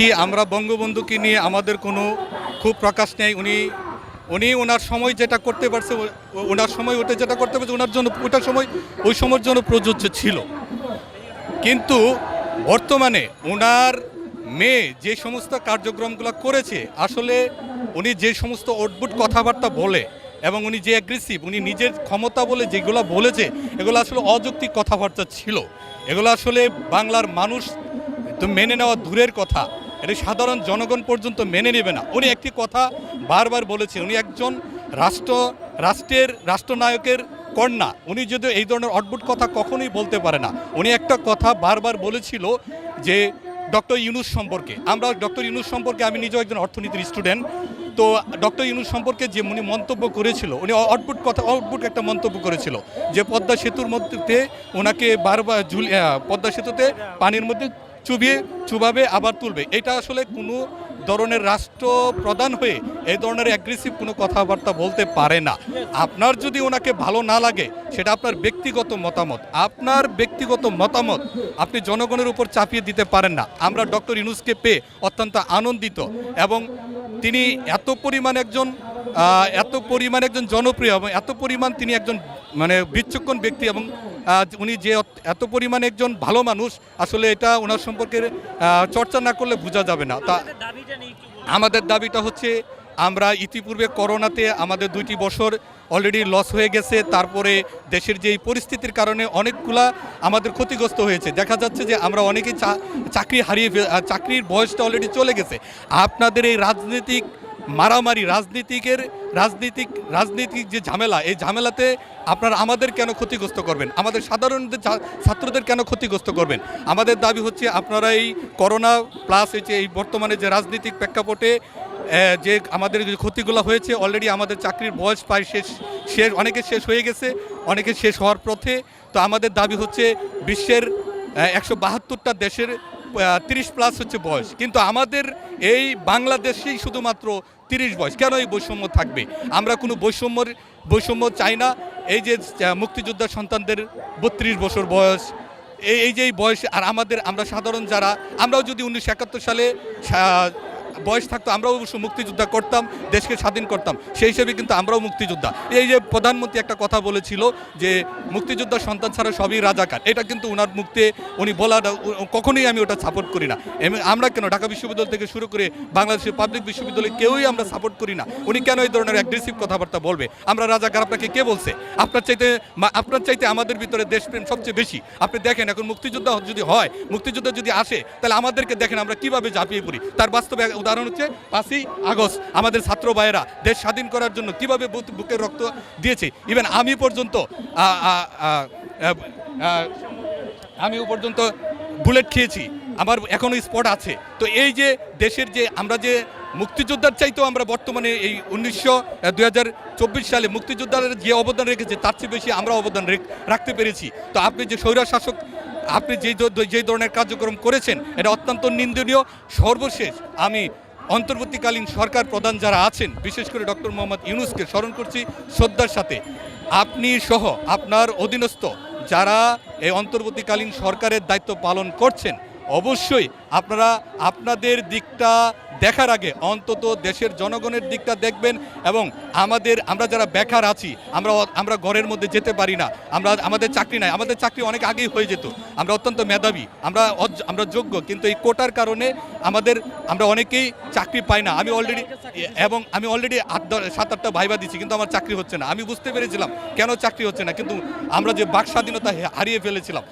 দেখি আমরা বঙ্গবন্ধুকে নিয়ে আমাদের কোনো খুব প্রকাশ নেই? উনি উনি ওনার সময় যেটা করতে পারছে ওনার সময় ওটা যেটা করতে পারছে, ওনার জন্য ওটার সময়, ওই সময়ের জন্য প্রযোজ্য ছিল। কিন্তু বর্তমানে ওনার মেয়ে যে সমস্ত কার্যক্রমগুলো করেছে, আসলে উনি যে সমস্ত অদ্ভুত কথাবার্তা বলে এবং উনি যে অ্যাগ্রেসিভ উনি নিজের ক্ষমতা বলে যেগুলো বলেছে, এগুলো আসলে অযৌক্তিক কথাবার্তা ছিল। এগুলো আসলে বাংলার মানুষ মেনে নেওয়া দূরের কথা। এটা সাধারণ জনগণ পর্যন্ত মেনে নেবে না। উনি একটি কথা বারবার বলেছে উনি একজন রাষ্ট্র রাষ্ট্রের রাষ্ট্রনায়কের কন্যা। উনি যদি এই ধরনের অদ্ভুত কথা কখনোই বলতে পারে না। উনি একটা কথা বারবার বলেছিল যে ডক্টর ইউনুস সম্পর্কে। আমরা ডক্টর ইউনুস সম্পর্কে আমি নিজেও একজন অর্থনীতির স্টুডেন্ট তো ডক্টর ইউনুস সম্পর্কে যে উনি মন্তব্য করেছিল উনি অদ্ভুত কথা অদ্ভুত একটা মন্তব্য করেছিল যে পদ্মা সেতুর মধ্যে ওনাকে বারবার ঝুলি আহ, পদ্মা সেতুতে পানির মধ্যে চুবিয়ে, চুবাবে, আবার তুলবে। এটা আসলে কোনো ধরনের রাষ্ট্র প্রধান হয়ে এই ধরনের অ্যাগ্রেসিভ কোনো কথাবার্তা বলতে পারে না। আপনার যদি ওনাকে ভালো না লাগে, সেটা আপনার ব্যক্তিগত মতামত। আপনার ব্যক্তিগত মতামত আপনি জনগণের উপর চাপিয়ে দিতে পারেন না। আমরা ডক্টর ইনুসকে পেয়ে অত্যন্ত আনন্দিত এবং তিনি এত পরিমাণ একজন এত পরিমাণ একজন জনপ্রিয় এবং এত পরিমাণ তিনি একজন মানে বিচক্ষণ ব্যক্তি এবং উনি যে এত পরিমাণ একজন ভালো মানুষ আসলে এটা ওনার সম্পর্কে চর্চা না করলে বোঝা যাবে না। তা। আমাদের দাবিটা হচ্ছে আমরা ইতিপূর্বে করোনাতে আমাদের দুইটি বছর অলরেডি লস হয়ে গেছে তারপরে দেশের যে এই পরিস্থিতির কারণে অনেকগুলা আমাদের ক্ষতিগ্রস্ত হয়েছে। দেখা যাচ্ছে যে আমরা অনেকেই চা- চাকরি হারিয়ে চাকরির বয়সটা অলরেডি চলে গেছে। আপনাদের এই রাজনৈতিক মারামারি, রাজনীতিকের রাজনীতিক রাজনীতিক যে ঝামেলা, এই ঝামেলাতে আপনারা আমাদের কেন ক্ষতিগ্রস্ত করবেন? আমাদের সাধারণ ছাত্রদের কেন ক্ষতিগ্রস্ত করবেন? আমাদের দাবি হচ্ছে আপনারা এই করোনা প্লাস হচ্ছে এই বর্তমানে যে রাজনৈতিক প্রেক্ষাপটে যে আমাদের যে ক্ষতিগুলো হয়েছে অলরেডি আমাদের চাকরির বয়স প্রায় শেষ শেষ অনেকে শেষ হয়ে গেছে অনেকে শেষ হওয়ার পথে। তো আমাদের দাবি হচ্ছে বিশ্বের একশো বাহাত্তরটা দেশের তিরিশ প্লাস হচ্ছে বয়স। কিন্তু আমাদের এই বাংলাদেশেই শুধুমাত্র তিরিশ বয়স। কেন এই বৈষম্য থাকবে? আমরা কোনো বৈষম্য বৈষম্য চাই না। এই যে মুক্তিযোদ্ধা সন্তানদের বত্রিশ বছর বয়স, এই এই যে বয়স আর আমাদের, আমরা সাধারণ যারা, আমরাও যদি উনিশশো একাত্তর সালে বয়স থাকতো, আমরাও অবশ্য মুক্তিযোদ্ধা করতাম, দেশকে স্বাধীন করতাম। সেই হিসেবে কিন্তু আমরাও মুক্তিযোদ্ধা। এই যে প্রধানমন্ত্রী একটা কথা বলেছিল যে, মুক্তিযোদ্ধা সন্তান ছাড়া সবই রাজাকার। এটা কিন্তু ওনার মুক্তে, উনি বলা কখনোই আমি ওটা সাপোর্ট করি না। আমরা কেন ঢাকা বিশ্ববিদ্যালয় থেকে শুরু করে বাংলাদেশের পাবলিক বিশ্ববিদ্যালয় কেউই আমরা সাপোর্ট করি না। উনি কেন এই ধরনের অ্যাগ্রেসিভ কথাবার্তা বলবে? আমরা রাজাকার, আপনাকে কে বলছে? আপনার চাইতে আপনার চাইতে আমাদের ভিতরে দেশপ্রেম সবচেয়ে বেশি। আপনি দেখেন, এখন মুক্তিযোদ্ধা যদি হয়, মুক্তিযোদ্ধা যদি আসে, তাহলে আমাদেরকে দেখেন আমরা কীভাবে ঝাঁপিয়ে পড়ি। তার বাস্তবে উদাহরণ হচ্ছে পাঁচই আগস্ট আমাদের ছাত্র ভাইয়েরা দেশ স্বাধীন করার জন্য কীভাবে বুক- বুকে রক্ত দিয়েছে। ইভেন আমি পর্যন্ত আ, আ, আ, আ, আ, আমিও পর্যন্ত বুলেট খেয়েছি। আমার এখনও স্পট আছে। তো এই যে দেশের যে আমরা যে মুক্তিযোদ্ধার চাইতেও আমরা বর্তমানে এই উনিশশো দুই হাজার চব্বিশ সালে মুক্তিযোদ্ধাদের যে অবদান রেখেছে তার চেয়ে বেশি আমরা অবদান রেখ- রাখতে পেরেছি। তো আপনি যে স্বৈরা শাসক আপনি যে যে ধরনের কার্যক্রম করেছেন, এটা অত্যন্ত নিন্দনীয়। সর্বশেষ আমি অন্তর্বর্তীকালীন সরকার প্রধান যারা আছেন, বিশেষ করে ডক্টর মোহাম্মদ ইউনুসকে স্মরণ করছি শ্রদ্ধার সাথে। আপনি সহ আপনার অধীনস্থ যারা এই অন্তর্বর্তীকালীন সরকারের দায়িত্ব পালন করছেন অবশ্যই আপনারা আপনাদের দিকটা দেখার আগে অন্তত দেশের জনগণের দিকটা দেখবেন এবং আমাদের, আমরা যারা বেকার আছি, আমরা আমরা ঘরের মধ্যে যেতে পারি না, আমরা আমাদের চাকরি নাই, আমাদের চাকরি অনেক আগেই হয়ে যেত, আমরা অত্যন্ত মেধাবী, আমরা আমরা যোগ্য, কিন্তু এই কোটার কারণে আমাদের, আমরা অনেকেই চাকরি পাই না। আমি অলরেডি এবং আমি অলরেডি আট সাত আটটা ভাইবা দিচ্ছি কিন্তু আমার চাকরি হচ্ছে না। আমি বুঝতে পেরেছিলাম কেন চাকরি হচ্ছে না, কিন্তু আমরা যে বাক স্বাধীনতা হারিয়ে ফেলেছিলাম।